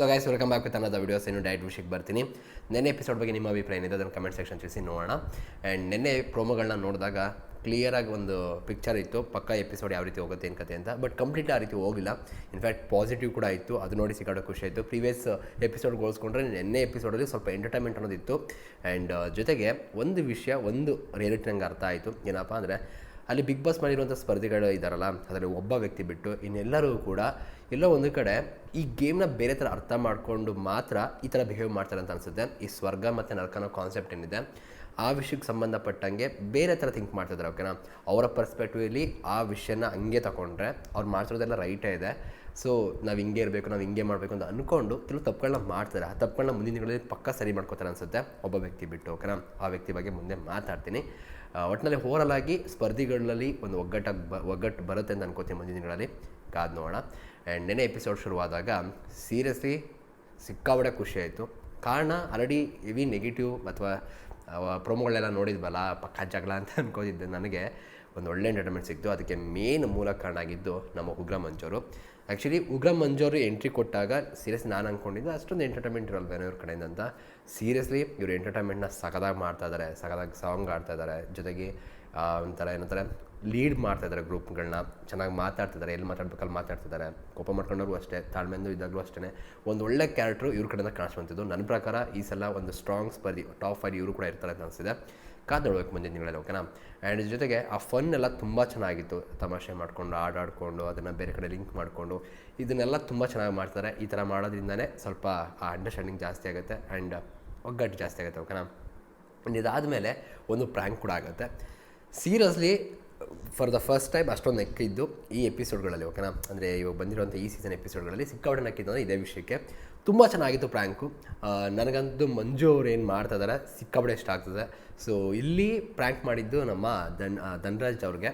So guys welcome back with ಅನ್ನೋದು videos ಇನ್ನು direct ವಿಷಯಕ್ಕೆ ಬರ್ತೀನಿ. ನೆನ್ನೆ ಎಪಿಸೋಡ್ ಬಗ್ಗೆ ನಿಮ್ಮ ಅಭಿಪ್ರಾಯ ಏನಿದೆ ಅದನ್ನು ಕಮೆಂಟ್ ಸೆಕ್ಷನ್ ತಿಳಿಸಿ ನೋಡೋಣ. ಆ್ಯಂಡ್ ನೆನ್ನೆ ಪ್ರೋಮೋಗಳನ್ನ ನೋಡಿದಾಗ ಕ್ಲಿಯರಾಗಿ ಒಂದು ಪಿಕ್ಚರ್ ಇತ್ತು. ಪಕ್ಕ ಎಪಿಸೋಡ್ ಯಾವ ರೀತಿ ಹೋಗುತ್ತೆ ಏನು ಕತೆ ಅಂತ. ಬಟ್ ಕಂಪ್ಲೀಟ್ ಆ ರೀತಿ ಹೋಗಿಲ್ಲ. ಇನ್ಫ್ಯಾಕ್ಟ್ ಪಾಸಿಟಿವ್ ಕೂಡ ಇತ್ತು. ಅದು ನೋಡಿ ಸಿಕ್ಕಾಡೋ ಖುಷಿ ಆಯಿತು. ಪ್ರೀವಿಯಸ್ ಎಪಿಸೋಡ್ ಹೋಲಿಸ್ಕೊಂಡ್ರೆ ನೆನ್ನೆ ಎಪಿಸೋಡಲ್ಲಿ ಸ್ವಲ್ಪ ಎಂಟರ್ಟೈನ್ಮೆಂಟ್ ಅನ್ನೋದಿತ್ತು. ಆ್ಯಂಡ್ ಜೊತೆಗೆ ಒಂದು ವಿಷಯ, ಒಂದು ರಿಯಾಲಿಟಿ ನಂಗೆ ಅರ್ಥ ಆಯಿತು. ಏನಪ್ಪ ಅಂದರೆ ಅಲ್ಲಿ ಬಿಗ್ ಬಾಸ್ ಮಾಡಿರುವಂಥ ಸ್ಪರ್ಧಿಗಳು ಇದ್ದಾರಲ್ಲ ಅದರಲ್ಲಿ ಒಬ್ಬ ವ್ಯಕ್ತಿ ಬಿಟ್ಟು ಇನ್ನೆಲ್ಲರೂ ಕೂಡ ಎಲ್ಲೋ ಒಂದು ಕಡೆ ಈ ಗೇಮ್ನ ಬೇರೆ ಥರ ಅರ್ಥ ಮಾಡಿಕೊಂಡು ಮಾತ್ರ ಈ ಥರ ಬಿಹೇವ್ ಮಾಡ್ತಾರೆ ಅಂತ ಅನಿಸುತ್ತೆ. ಈ ಸ್ವರ್ಗ ಮತ್ತು ನರಕನ ಕಾನ್ಸೆಪ್ಟ್ ಏನಿದೆ, ಆ ವಿಷಯಕ್ಕೆ ಸಂಬಂಧಪಟ್ಟಂಗೆ ಬೇರೆ ಥರ ಥಿಂಕ್ ಮಾಡ್ತಿದ್ದಾರೆ ಓಕೆನಾ ಅವರ ಪರ್ಸ್ಪೆಕ್ಟಿವಲ್ಲಿ ಆ ವಿಷಯನ ಹಂಗೆ ತಗೊಂಡ್ರೆ ಅವ್ರು ಮಾಡ್ತಿರೋದೆಲ್ಲ ರೈಟೇ ಇದೆ. ಸೊ ನಾವು ಹಿಂಗೆ ಇರಬೇಕು, ನಾವು ಹಿಂಗೆ ಮಾಡಬೇಕು ಅಂತ ಅಂದ್ಕೊಂಡು ಕೆಲವು ತಪ್ಪುಗಳನ್ನ ಮಾಡ್ತಾರೆ. ಆ ತಪ್ಪುಗಳನ್ನ ಮುಂದಿನ ದಿನಗಳಲ್ಲಿ ಪಕ್ಕ ಸರಿ ಮಾಡ್ಕೋತಾರೆ ಅನ್ಸುತ್ತೆ. ಒಬ್ಬ ವ್ಯಕ್ತಿ ಬಿಟ್ಟು ಓಕೆನಾ ಆ ವ್ಯಕ್ತಿ ಬಗ್ಗೆ ಮುಂದೆ ಮಾತಾಡ್ತೀನಿ. ಒಟ್ಟಿನಲ್ಲಿ ಓವರಲ್ ಆಗಿ ಸ್ಪರ್ಧಿಗಳಲ್ಲಿ ಒಂದು ಒಗ್ಗಟ್ಟಾಗಿ ಬ ಒಗ್ಗಟ್ಟು ಬರುತ್ತೆ ಅಂತ ಅನ್ಕೋತೀನಿ ಮುಂದಿನ ದಿನಗಳಲ್ಲಿ. ಕಾದು ನೋಡೋಣ. ಆ್ಯಂಡ್ ನೆನೆ ಎಪಿಸೋಡ್ ಶುರುವಾದಾಗ ಸೀರಿಯಸ್ಲಿ ಸಿಕ್ಕಾಬಡೆ ಖುಷಿ ಆಯಿತು. ಕಾರಣ ಆಲ್ರೆಡಿ ಹೆವಿ ನೆಗೆಟಿವ್ ಅಥವಾ ಪ್ರೊಮೋಗಳೆಲ್ಲ ನೋಡಿದ್ವಲ್ಲ, ಪಕ್ಕ ಜಗಳ ಅಂತ ಅನ್ಕೋತಿದ್ದೆ ನನಗೆ. ಒಂದು ಒಳ್ಳೆ ಎಂಟರ್ಟೈನ್ಮೆಂಟ್ ಸಿಕ್ತು. ಅದಕ್ಕೆ ಮೇನ್ ಮೂಲ ಕಾರಣ ಆಗಿದ್ದು ನಮ್ಮ ಉಗ್ರ ಮಂಜೋರು ಆ್ಯಕ್ಚುಲಿ ಉಗ್ರ ಮಂಜೋರು ಎಂಟ್ರಿ ಕೊಟ್ಟಾಗ ಸೀರಿಯಸ್ ನಾನು ಅಂದ್ಕೊಂಡಿದ್ದೆ ಅಷ್ಟೊಂದು ಎಂಟರ್ಟೈನ್ಮೆಂಟ್ ಇರಲ್ವೇನೋ ಇವ್ರ ಕಡೆಯಿಂದ ಅಂತ. ಸೀರಿಯಸ್ಲಿ ಇವರು ಎಂಟರ್ಟೈನ್ಮೆಂಟ್ನ ಸಖದಾಗಿ ಮಾಡ್ತಾ ಇದ್ದಾರೆ ಸಾಂಗ್ ಆಡ್ತಾ ಇದ್ದಾರೆ ಜೊತೆಗೆ ಒಂಥರ ಏನಂತಾರೆ ಲೀಡ್ ಮಾಡ್ತಾ ಇದ್ದಾರೆ ಗ್ರೂಪ್ಗಳನ್ನ ಚೆನ್ನಾಗಿ ಮಾತಾಡ್ತಿದ್ದಾರೆ ಎಲ್ಲಿ ಮಾತಾಡ್ಬೇಕಲ್ಲಿ ಮಾತಾಡ್ತಿದ್ದಾರೆ ಕೋಪ ಮಾಡ್ಕೊಂಡವ್ರು ಅಷ್ಟೇ ತಾಳ್ಮೆಂದು ಇದ್ದಾಗಲೂ ಅಷ್ಟೇ ಒಂದು ಒಳ್ಳೆ ಕ್ಯಾರೆಕ್ಟ್ರು ಇವ್ರ ಕಡೆಯಿಂದ ಕಾಣಿಸ್ಕೊಂತಿದ್ದು. ನನ್ನ ಪ್ರಕಾರ ಈ ಸಲ ಒಂದು ಸ್ಟ್ರಾಂಗ್ ಸ್ಪರ್ಧಿ ಟಾಪ್ ಫೈವ್ ಇವರು ಕೂಡ ಇರ್ತಾರೆ ಅಂತ ಅನಿಸಿದೆ ಮುಂದಿನ ತಿಂಗಳಲ್ಲಿ ಓಕೆನಾ ಆ್ಯಂಡ್ ಜೊತೆಗೆ ಆ ಫನ್ ಎಲ್ಲ ತುಂಬ ಚೆನ್ನಾಗಿತ್ತು. ತಮಾಷೆ ಮಾಡಿಕೊಂಡು ಆಡಾಡಿಕೊಂಡು ಅದನ್ನು ಬೇರೆ ಕಡೆ ಲಿಂಕ್ ಮಾಡಿಕೊಂಡು, ಇದನ್ನೆಲ್ಲ ತುಂಬ ಚೆನ್ನಾಗಿ ಮಾಡ್ತಾರೆ. ಈ ಥರ ಮಾಡೋದ್ರಿಂದನೇ ಸ್ವಲ್ಪ ಆ ಅಂಡರ್ಸ್ಟ್ಯಾಂಡಿಂಗ್ ಜಾಸ್ತಿ ಆಗುತ್ತೆ ಆ್ಯಂಡ್ ಒಗ್ಗಟ್ಟು ಜಾಸ್ತಿ ಆಗುತ್ತೆ ಓಕೆನಾ ಆ್ಯಂಡ್ ಇದಾದಮೇಲೆ ಒಂದು ಪ್ರ್ಯಾಂಕ್ ಕೂಡ ಆಗುತ್ತೆ. Seriously for the first time ಅಷ್ಟೊಂದು ನೆಕ್ಕಿದ್ದು ಈ ಎಪಿಸೋಡ್ಗಳಲ್ಲಿ ಓಕೆನಾ ಅಂದರೆ ಇವಾಗ ಬಂದಿರುವಂಥ ಈ ಸೀಸನ್ ಎಪಿಸೋಡ್ಗಳಲ್ಲಿ ಸಿಕ್ಕಾಪಟ್ಟೆ ನಕ್ಕಿದ್ದು ಅಂದರೆ ಇದೇ ವಿಷಯಕ್ಕೆ. ತುಂಬ ಚೆನ್ನಾಗಿತ್ತು ಪ್ರ್ಯಾಂಕು ನನಗಂತೂ ಮಂಜು ಅವ್ರು ಏನು ಮಾಡ್ತಾ ಇದ್ದಾರೆ ಇಷ್ಟ ಆಗ್ತದೆ. ಸೊ ಇಲ್ಲಿ ಪ್ರ್ಯಾಂಕ್ ಮಾಡಿದ್ದು ನಮ್ಮ ಆ, ಧನ್ರಾಜ್ ಅವ್ರಿಗೆ.